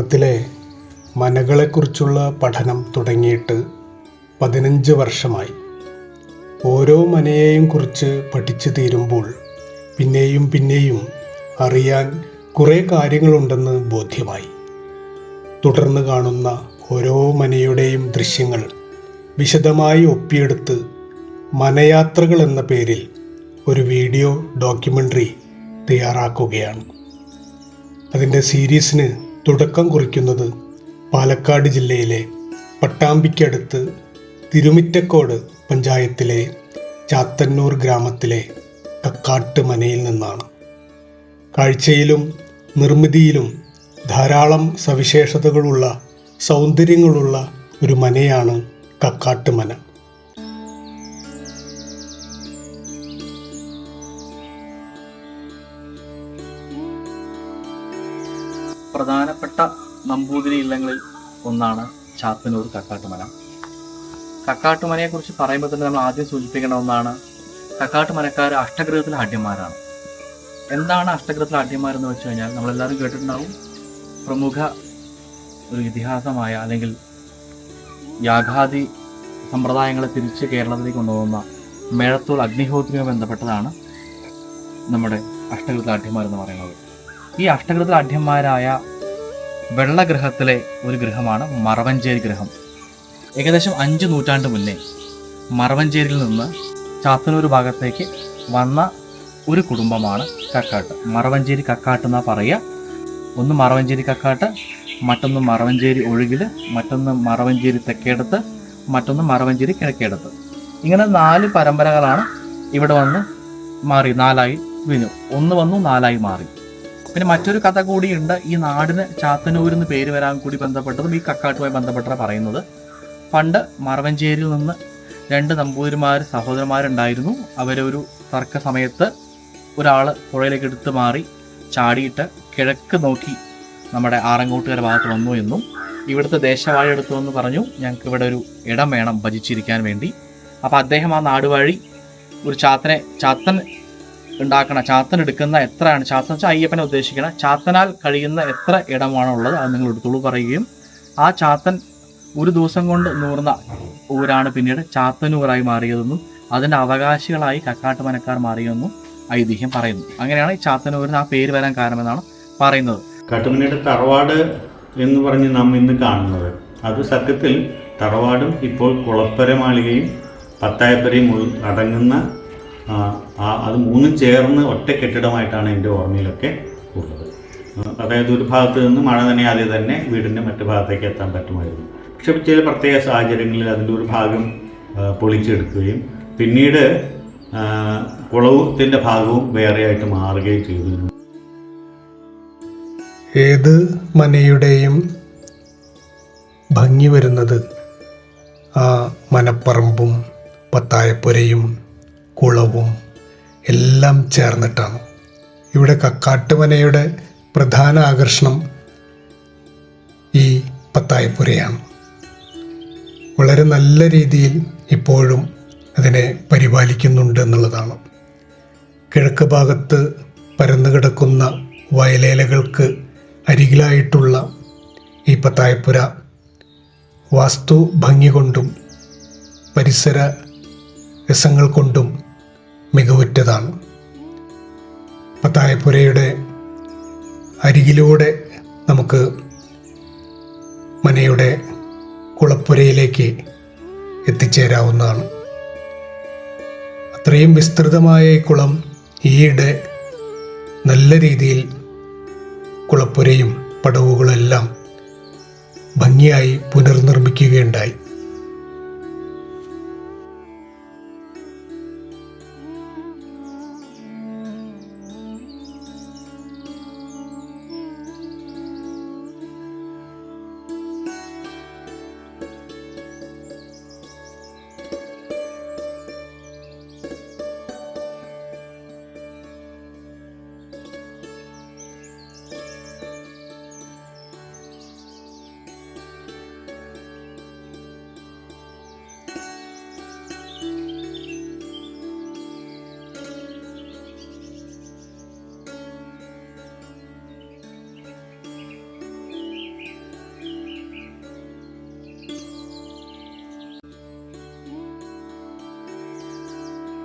കേരളത്തിലെ മനകളെക്കുറിച്ചുള്ള പഠനം തുടങ്ങിയിട്ട് പതിനഞ്ച് വർഷമായി. ഓരോ മനയെയും കുറിച്ച് പഠിച്ചു തീരുമ്പോൾ പിന്നെയും പിന്നെയും അറിയാൻ കുറേ കാര്യങ്ങളുണ്ടെന്ന് ബോധ്യമായി. തുടർന്ന് കാണുന്ന ഓരോ മനയുടെയും ദൃശ്യങ്ങൾ വിശദമായി ഒപ്പിയെടുത്ത് മനയാത്രകൾ എന്ന പേരിൽ ഒരു വീഡിയോ ഡോക്യുമെന്ററി തയ്യാറാക്കുകയാണ്. അതിന്റെ സീരീസിന് തുടക്കം കുറിക്കുന്നത് പാലക്കാട് ജില്ലയിലെ പട്ടാമ്പിക്കടുത്ത് തിരുമിറ്റക്കോട് പഞ്ചായത്തിലെ ചാത്തന്നൂർ ഗ്രാമത്തിലെ കക്കാട്ട് മനയിൽ നിന്നാണ്. കാഴ്ചയിലും നിർമ്മിതിയിലും ധാരാളം സവിശേഷതകളുള്ള സൗന്ദര്യങ്ങളുള്ള ഒരു മനയാണ് കക്കാട്ട് മന പ്രധാനപ്പെട്ട നമ്പൂതിരി ഇല്ലങ്ങളിൽ ഒന്നാണ് ചാത്തന്നൂർ കക്കാട്ടുമന കക്കാട്ടുമനയെക്കുറിച്ച് പറയുമ്പോൾ തന്നെ നമ്മൾ ആദ്യം സൂചിപ്പിക്കേണ്ട ഒന്നാണ് കക്കാട്ടുമനക്കാർ അഷ്ടഗ്രഹത്തിലെ ആഢ്യന്മാരാണ്. എന്താണ് അഷ്ടഗ്രഹത്തിലെ ആഢ്യന്മാരെന്ന് വെച്ച് കഴിഞ്ഞാൽ നമ്മളെല്ലാവരും കേട്ടിട്ടുണ്ടാവും. പ്രമുഖ ഒരു ഇതിഹാസമായ അല്ലെങ്കിൽ യാഗാദി സമ്പ്രദായങ്ങളെ തിരിച്ച് കേരളത്തിലേക്ക് കൊണ്ടുപോകുന്ന മേഴത്തോൾ അഗ്നിഹോത്രിയുമായി ബന്ധപ്പെട്ടതാണ് നമ്മുടെ അഷ്ടഗ്രഹത്തിലെ ആഢ്യന്മാരെന്ന് പറയുന്നത്. ഈ അഷ്ടഗ്രഹത്തിലെ ആഢ്യന്മാരായ വെള്ളഗ്രഹത്തിലെ ഒരു ഗ്രഹമാണ് മറവഞ്ചേരി ഗ്രഹം. ഏകദേശം അഞ്ച് നൂറ്റാണ്ട് മുന്നേ മറവഞ്ചേരിയിൽ നിന്ന് ചാത്തനൂർ ഭാഗത്തേക്ക് വന്ന ഒരു കുടുംബമാണ് കക്കാട്ട്. മറവഞ്ചേരി കക്കാട്ട് എന്നാ പറയുക. ഒന്ന് മറവഞ്ചേരി കക്കാട്ട് മറ്റൊന്ന് മറവഞ്ചേരി ഒഴുകിൽ മറ്റൊന്ന് മറവഞ്ചേരി തെക്കേടത്ത് മറ്റൊന്ന് മറവഞ്ചേരി കിഴക്കേടത്ത്. ഇങ്ങനെ നാല് പരമ്പരകളാണ് ഇവിടെ വന്ന് മാറി നാലായി വീണു. ഒന്ന് വന്നു നാലായി മാറി. പിന്നെ മറ്റൊരു കഥ കൂടിയുണ്ട്. ഈ നാടിന് ചാത്തന്നൂർ എന്ന് പേര് വരാൻ കൂടി ബന്ധപ്പെട്ടതും ഈ കക്കാട്ടുമായി ബന്ധപ്പെട്ട പറയുന്നത്. പണ്ട് മറവഞ്ചേരിയിൽ നിന്ന് രണ്ട് നമ്പൂതിരിമാർ സഹോദരന്മാരുണ്ടായിരുന്നു. അവരൊരു തർക്ക സമയത്ത് ഒരാൾ പുഴയിലേക്ക് എടുത്ത് മാറി ചാടിയിട്ട് കിഴക്ക് നോക്കി നമ്മുടെ ആറങ്ങോട്ടുകര ഭാഗത്ത് വന്നു എന്നും ഇവിടുത്തെ ദേശവാഴി എടുത്തു എന്ന് പറഞ്ഞു. ഞങ്ങൾക്ക് ഇവിടെ ഒരു ഇടം വേണം ഭജിച്ചിരിക്കാൻ വേണ്ടി. അപ്പോൾ അദ്ദേഹം ആ നാടുവാഴി ഒരു ചാത്തനെ ചാത്തൻ ഉണ്ടാക്കണ ചാത്തൻ എടുക്കുന്ന എത്രയാണ്? ചാത്തൻ വെച്ചാൽ അയ്യപ്പനെ ഉദ്ദേശിക്കണം ചാത്തനാൽ കഴിയുന്ന എത്ര ഇടമാണുള്ളത് അത് നിങ്ങൾ എടുത്തോളൂ പറയുകയും ആ ചാത്തൻ ഒരു ദിവസം കൊണ്ട് നൂർന്ന ഊരാണ് പിന്നീട് ചാത്തനൂറായി മാറിയതെന്നും അതിന്റെ അവകാശികളായി കക്കാട്ട് മനക്കാർ മാറിയെന്നും ഐതിഹ്യം പറയുന്നു. അങ്ങനെയാണ് ഈ ചാത്തനൂരിന് ആ പേര് വരാൻ കാരണമെന്നാണ് പറയുന്നത്. കട്ടുമനയുടെ തറവാട് എന്ന് പറഞ്ഞ് നാം ഇന്ന് കാണുന്നത്. അത് സത്യത്തിൽ തറവാടും ഇപ്പോൾ കുളപ്പര മാളികയും പത്തായപ്പരയും അടങ്ങുന്ന അത് മൂന്നും ചേർന്ന് ഒറ്റ കെട്ടിടമായിട്ടാണ് എന്റെ ഓർമ്മയിലൊക്കെ ഉള്ളത്. അതായത് ഒരു ഭാഗത്ത് നിന്ന് മഴ നനയാതെ തന്നെ വീടിന്റെ മറ്റു ഭാഗത്തേക്ക് എത്താൻ പറ്റുമായിരുന്നു. പക്ഷെ ചില പ്രത്യേക സാഹചര്യങ്ങളിൽ അതിന്റെ ഒരു ഭാഗം പൊളിച്ചെടുക്കുകയും പിന്നീട് കുളവത്തിന്റെ ഭാഗവും വേറെയായിട്ട് മാറുകയും ചെയ്തിരുന്നു. ഏത് മനയുടെയും ഭംഗി വരുന്നത് ആ മനപ്പറമ്പും പത്തായപ്പുരയും കുളവും എല്ലാം ചേർന്നിട്ടാണ്. ഇവിടെ കക്കാട്ടുമനയുടെ പ്രധാന ആകർഷണം ഈ പത്തായപ്പുരയാണ്. വളരെ നല്ല രീതിയിൽ ഇപ്പോഴും അതിനെ പരിപാലിക്കുന്നുണ്ട് എന്നുള്ളതാണ്. കിഴക്ക് ഭാഗത്ത് പരന്നു കിടക്കുന്ന വയലേലകൾക്ക് അരികിലായിട്ടുള്ള ഈ പത്തായപ്പുര വാസ്തു ഭംഗി കൊണ്ടും പരിസര രസങ്ങൾ കൊണ്ടും മികവുറ്റതാണ്. പത്തായപ്പുരയുടെ അരികിലൂടെ നമുക്ക് മനയുടെ കുളപ്പുരയിലേക്ക് എത്തിച്ചേരാവുന്നതാണ്. അത്രയും വിസ്തൃതമായ കുളം ഈയിടെ നല്ല രീതിയിൽ കുളപ്പുരയും പടവുകളെല്ലാം ഭംഗിയായി പുനർനിർമ്മിക്കുകയുണ്ടായി.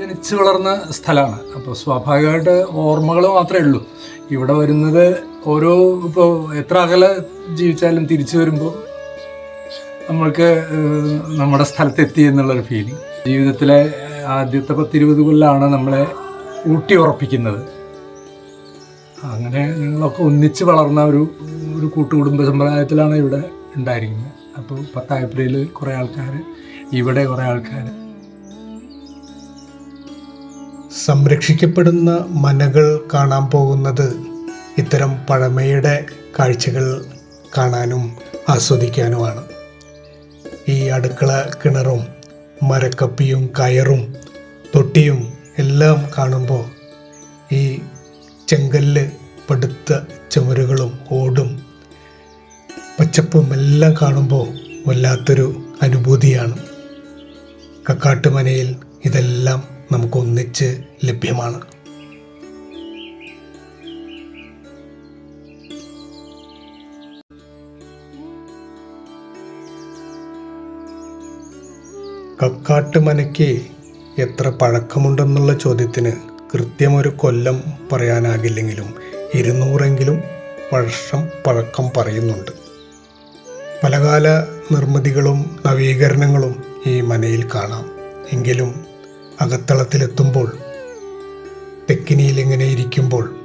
ജനിച്ചു വളർന്ന സ്ഥലമാണ്. അപ്പോൾ സ്വാഭാവികമായിട്ട് ഓർമ്മകൾ മാത്രമേ ഉള്ളൂ. ഇവിടെ വരുന്നത് ഓരോ ഇപ്പോൾ എത്ര അകലെ ജീവിച്ചാലും തിരിച്ചു വരുമ്പോൾ നമ്മൾക്ക് നമ്മുടെ സ്ഥലത്തെത്തി എന്നുള്ളൊരു ഫീലിംഗ് ജീവിതത്തിലെ ആദ്യത്തെ പത്തിരുപത് കൊല്ലാണ് നമ്മളെ ഊട്ടി ഉറപ്പിക്കുന്നത്. അങ്ങനെ ഞങ്ങളൊക്കെ ഒന്നിച്ച് വളർന്ന ഒരു ഒരു കൂട്ടുകുടുംബ സമ്പ്രദായത്തിലാണ് ഇവിടെ ഉണ്ടായിരിക്കുന്നത്. അപ്പോൾ പത്തായപ്പുരയിൽ കുറേ ആൾക്കാർ ഇവിടെ കുറേ ആൾക്കാർ സംരക്ഷിക്കപ്പെടുന്ന മനകൾ കാണാൻ പോകുന്നത് ഇത്തരം പഴമയുടെ കാഴ്ചകൾ കാണാനും ആസ്വദിക്കാനുമാണ്. ഈ അടുക്കള കിണറും മരക്കപ്പിയും കയറും തൊട്ടിയും എല്ലാം കാണുമ്പോൾ ഈ ചെങ്കല്ല് പടുത്ത ചുമരുകളും ഓടും പച്ചപ്പും എല്ലാം കാണുമ്പോൾ വല്ലാത്തൊരു അനുഭൂതിയാണ്. കക്കാട്ടുമനയിൽ ഇതെല്ലാം നമുക്ക് ഒന്നിച്ച് ലഭ്യമാണ്. കക്കാട്ടുമനയ്ക്ക് എത്ര പഴക്കമുണ്ടെന്നുള്ള ചോദ്യത്തിന് കൃത്യമൊരു കൊല്ലം പറയാനാകില്ലെങ്കിലും ഇരുന്നൂറെങ്കിലും വർഷം പഴക്കം പറയുന്നുണ്ട്. പലകാല നിർമ്മിതികളും നവീകരണങ്ങളും ഈ മനയിൽ കാണാം. എങ്കിലും അകത്തളത്തിലെത്തുമ്പോൾ തെക്കിനിയിൽ ഇങ്ങനെ ഇരിക്കുമ്പോൾ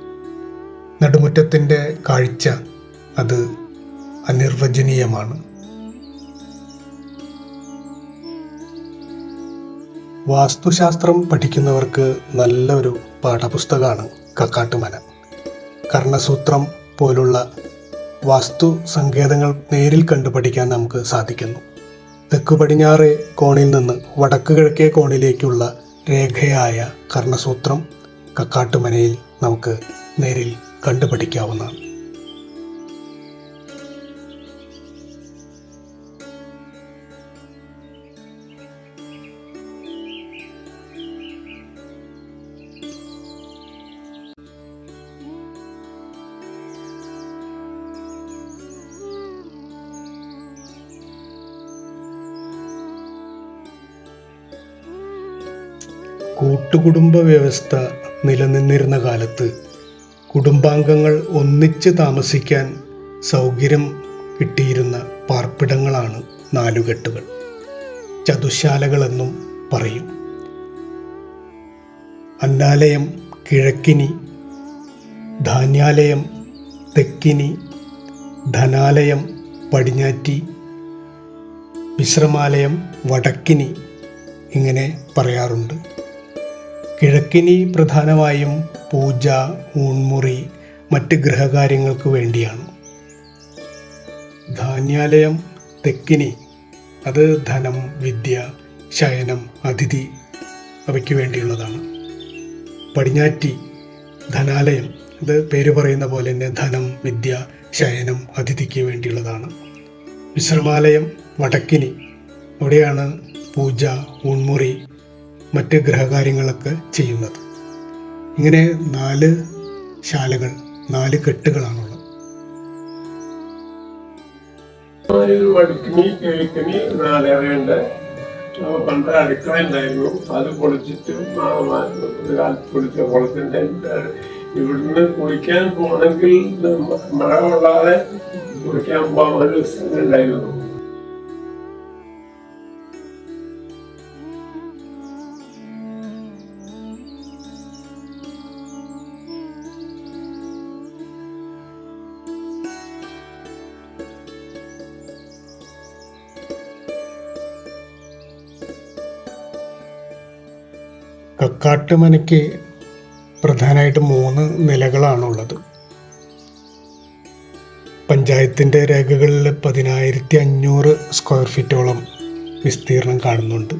നടുമുറ്റത്തിന്റെ കാഴ്ച അത് അനിർവചനീയമാണ്. വാസ്തുശാസ്ത്രം പഠിക്കുന്നവർക്ക് നല്ലൊരു പാഠപുസ്തകമാണ് കക്കാട്ടുമന. കർണസൂത്രം പോലുള്ള വാസ്തു സങ്കേതങ്ങൾ നേരിൽ കണ്ടു പഠിക്കാൻ നമുക്ക് സാധിക്കുന്നു. തെക്കു പടിഞ്ഞാറേ കോണിൽ നിന്ന് വടക്ക് കിഴക്കേ കോണിലേക്കുള്ള രേഖയായ കർണസൂത്രം കക്കാട്ടുമനയിൽ നമുക്ക് നേരിൽ കണ്ടുപഠിക്കാവുന്നതാണ്. കൂട്ടുകുടുംബ വ്യവസ്ഥ നിലനിന്നിരുന്ന കാലത്ത് കുടുംബാംഗങ്ങൾ ഒന്നിച്ച് താമസിക്കാൻ സൗകര്യം കിട്ടിയിരുന്ന പാർപ്പിടങ്ങളാണ് നാലുകെട്ടുകൾ. ചതുശാലകളെന്നും പറയും. അന്നാലയം കിഴക്കിനി ധാന്യാലയം തെക്കിനി ധനാലയം പടിഞ്ഞാറ്റി വിശ്രമാലയം വടക്കിനി ഇങ്ങനെ പറയാറുണ്ട്. കിഴക്കിനി പ്രധാനമായും പൂജ ഊൺമുറി മറ്റ് ഗൃഹകാര്യങ്ങൾക്ക് വേണ്ടിയാണ്. ധാന്യാലയം തെക്കിനി അത് ധനം വിദ്യ ശയനം അതിഥി അവയ്ക്ക് വേണ്ടിയുള്ളതാണ്. പടിഞ്ഞാറ്റി ധനാലയം ഇത് പേര് പറയുന്ന പോലെ തന്നെ ധനം വിദ്യ ശയനം അതിഥിക്ക് വേണ്ടിയുള്ളതാണ്. വിശ്രമാലയം വടക്കിനി അവിടെയാണ് പൂജ ഊൺമുറി മറ്റ് ഗ്രഹകാര്യങ്ങളൊക്കെ ചെയ്യുന്നത്. ഇങ്ങനെ നാല് ശാലകൾ നാല് കെട്ടുകളാണുള്ളത്. പണ്ട് അടുക്കള ഉണ്ടായിരുന്നു അത് പൊളിച്ചിട്ട് പൊളിച്ച കുളത്തിന്റെ ഇവിടുന്ന് കുളിക്കാൻ പോകണമെങ്കിൽ മഴ കൊള്ളാതെ കുളിക്കാൻ പോകാൻ ഒരു ഉണ്ടായിരുന്നു. കക്കാട്ടുമനയ്ക്ക് പ്രധാനമായിട്ട് മൂന്ന് നിലകളാണുള്ളത്. പഞ്ചായത്തിന്റെ രേഖകളിൽ പതിനായിരത്തി അഞ്ഞൂറ് സ്ക്വയർ ഫീറ്റോളം വിസ്തീർണം കാണുന്നുണ്ട്.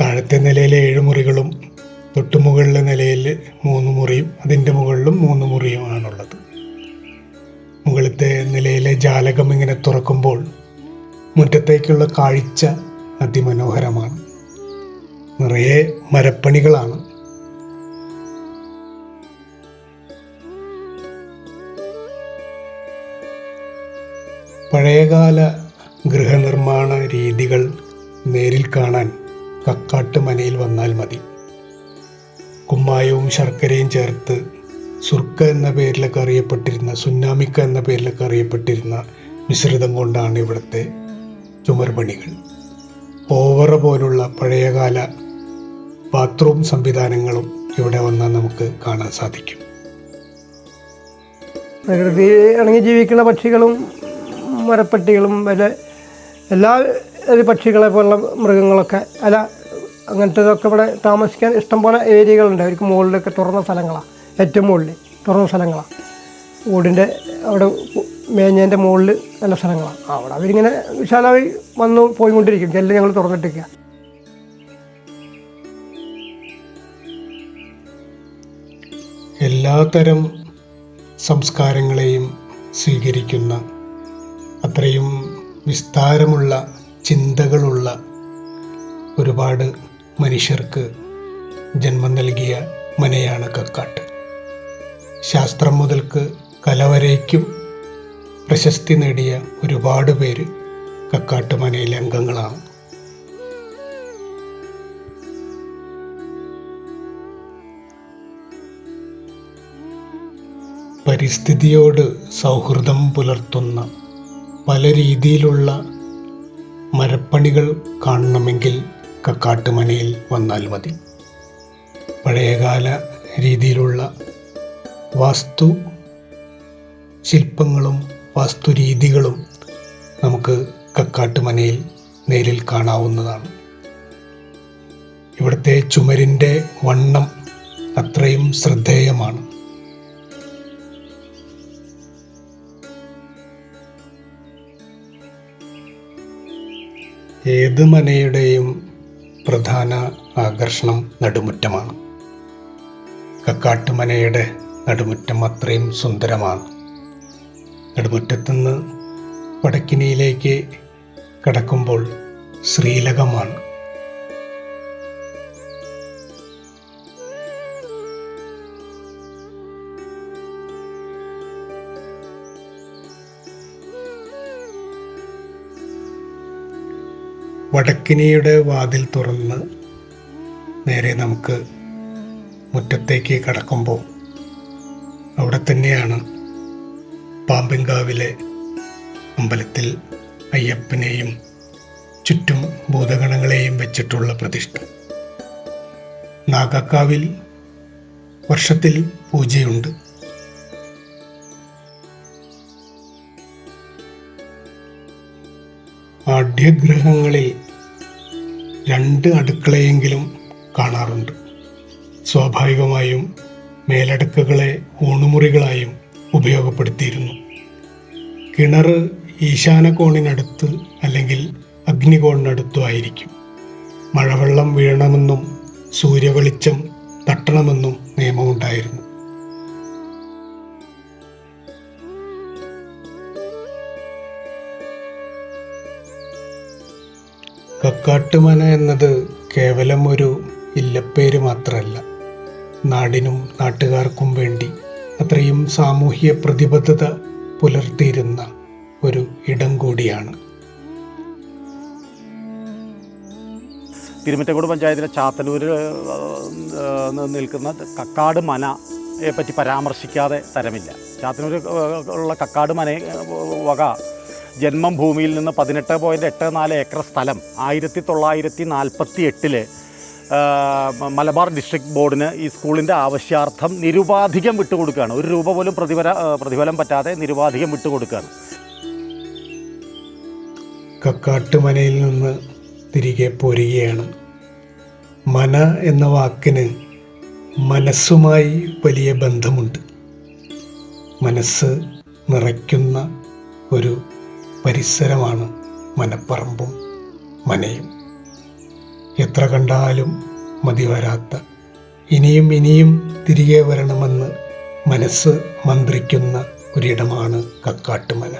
താഴത്തെ നിലയിൽ ഏഴ് മുറികളും തൊട്ടുമുകളിലെ നിലയിൽ മൂന്ന് മുറിയും അതിന്റെ മുകളിലും മൂന്ന് മുറിയുമാണുള്ളത് മുകളിലത്തെ നിലയിലെ ജാലകം ഇങ്ങനെ തുറക്കുമ്പോൾ മുറ്റത്തേക്കുള്ള കാഴ്ച അതിമനോഹരമാണ്. നിറയെ മരപ്പണികളാണ്. പഴയകാല ഗൃഹനിർമ്മാണ രീതികൾ നേരിൽ കാണാൻ കക്കാട്ട് മനയിൽ വന്നാൽ മതി. കുമ്മായവും ശർക്കരയും ചേർത്ത് സുർക്ക എന്ന പേരിലൊക്കെ അറിയപ്പെട്ടിരുന്ന സുന്നാമിക്ക എന്ന പേരിലൊക്കെ അറിയപ്പെട്ടിരുന്ന മിശ്രിതം കൊണ്ടാണ് ഇവിടുത്തെ ചുമർപണികൾ. ഓവറ പോലുള്ള പഴയകാല ബാത്റൂം സംവിധാനങ്ങളും ഇവിടെ വന്നാൽ നമുക്ക് കാണാൻ സാധിക്കും. പ്രകൃതി ഇണങ്ങി ജീവിക്കുന്ന പക്ഷികളും മരപ്പട്ടികളും വല്ല എല്ലാ പക്ഷികളെ പോലുള്ള മൃഗങ്ങളൊക്കെ അല്ല അങ്ങനത്തതൊക്കെ ഇവിടെ താമസിക്കാൻ ഇഷ്ടംപോലെ ഏരിയകളുണ്ട്. അവർക്ക് മുകളിലൊക്കെ തുറന്ന സ്ഥലങ്ങളാണ് ഏറ്റവും മുകളിൽ തുറന്ന സ്ഥലങ്ങളാണ് ഓടിന്റെ അവിടെ മേഞ്ഞേന്റെ മുകളിൽ നല്ല സ്ഥലങ്ങളാണ് അവിടെ അവരിങ്ങനെ വിശാലമായി വന്നു പോയിക്കൊണ്ടിരിക്കും. ചെല്ലു ഞങ്ങൾ തുറന്നിട്ടിരിക്കുക എല്ലാതരം സംസ്കാരങ്ങളെയും സ്വീകരിക്കുന്ന അത്രയും വിസ്താരമുള്ള ചിന്തകളുള്ള ഒരുപാട് മനുഷ്യർക്ക് ജന്മം നൽകിയ മനയാണ് കക്കാട്ട്. ശാസ്ത്രം മുതൽക്ക് കലവരയ്ക്കും പ്രശസ്തി നേടിയ ഒരുപാട് പേര് കക്കാട്ട് മനയിലെ അംഗങ്ങളാണ്. പരിസ്ഥിതിയോട് സൗഹൃദം പുലർത്തുന്ന പല രീതിയിലുള്ള മരപ്പണികൾ കാണണമെങ്കിൽ കക്കാട്ടുമനയിൽ വന്നാൽ മതി. പഴയകാല രീതിയിലുള്ള വാസ്തു ശില്പങ്ങളും വാസ്തുരീതികളും നമുക്ക് കക്കാട്ടുമനയിൽ നേരിൽ കാണാവുന്നതാണ്. ഇവിടുത്തെ ചുമരിന്റെ വണ്ണം അത്രയും ശ്രദ്ധേയമാണ്. ഏത് മനയുടെയും പ്രധാന ആകർഷണം നടുമുറ്റമാണ്. കക്കാട്ടുമനയുടെ നടുമുറ്റം അത്രയും സുന്ദരമാണ്. നടുമുറ്റത്തുനിന്ന് വടക്കിനിയിലേക്ക് കടക്കുമ്പോൾ ശ്രീലകമാണ്. വടക്കിനിയുടെ വാതിൽ തുറന്ന് നേരെ നമുക്ക് മുറ്റത്തേക്ക് കടക്കുമ്പോൾ അവിടെ തന്നെയാണ് പാമ്പിങ്കാവിലെ അമ്പലത്തിൽ അയ്യപ്പനെയും ചുറ്റും ഭൂതഗണങ്ങളെയും വെച്ചിട്ടുള്ള പ്രതിഷ്ഠ. നാഗക്കാവിൽ വർഷത്തിൽ പൂജയുണ്ട്. ആഢ്യഗ്രഹങ്ങളിൽ രണ്ട് അടുക്കളയെങ്കിലും കാണാറുണ്ട്. സ്വാഭാവികമായും മേലടുക്കുകളെ ഊണുമുറികളായും ഉപയോഗപ്പെടുത്തിയിരുന്നു. കിണർ ഈശാനകോണിനടുത്ത് അല്ലെങ്കിൽ അഗ്നികോണിനടുത്തു ആയിരിക്കും. മഴവെള്ളം വീഴണമെന്നും സൂര്യവെളിച്ചം തട്ടണമെന്നും നിയമമുണ്ടായിരുന്നു. കക്കാട്ടുമന എന്നത് കേവലം ഒരു ഇല്ലപ്പേര് മാത്രമല്ല നാടിനും നാട്ടുകാർക്കും വേണ്ടി അത്രയും സാമൂഹ്യ പ്രതിബദ്ധത പുലർത്തിയിരുന്ന ഒരു ഇടം കൂടിയാണ്. തിരുമറ്റങ്കോട് പഞ്ചായത്തിലെ ചാത്തന്നൂർ നിൽക്കുന്ന കക്കാട് മനയെ പറ്റി പരാമർശിക്കാതെ തരമില്ല. ചാത്തലൂർ ഉള്ള കക്കാട് മന വക ജന്മം ഭൂമിയിൽ നിന്ന് പതിനെട്ട് പോയിന്റ് എട്ട് നാല് ഏക്കർ സ്ഥലം ആയിരത്തി തൊള്ളായിരത്തി നാൽപ്പത്തി എട്ടിൽ മലബാർ ഡിസ്ട്രിക്ട് ബോർഡിന് ഈ സ്കൂളിന്റെ ആവശ്യാർത്ഥം നിരുപാധികം വിട്ടുകൊടുക്കുകയാണ്. ഒരു രൂപ പോലും പ്രതിഫല പ്രതിഫലം പറ്റാതെ നിരുപാധികം വിട്ടുകൊടുക്കുകയാണ്. കക്കാട്ടുമനയിൽ നിന്ന് തിരികെ പോരുകയാണ്. മന എന്ന വാക്കിന് മനസ്സുമായി വലിയ ബന്ധമുണ്ട്. മനസ്സ് നിറയ്ക്കുന്ന ഒരു പരിസരമാണ് മനപ്പറമ്പും മനയും. എത്ര കണ്ടാലും മതി വരാത്ത ഇനിയും ഇനിയും തിരികെ വരണമെന്ന് മനസ്സ് മന്ത്രിക്കുന്ന ഒരിടമാണ് കക്കാട്ടുമന.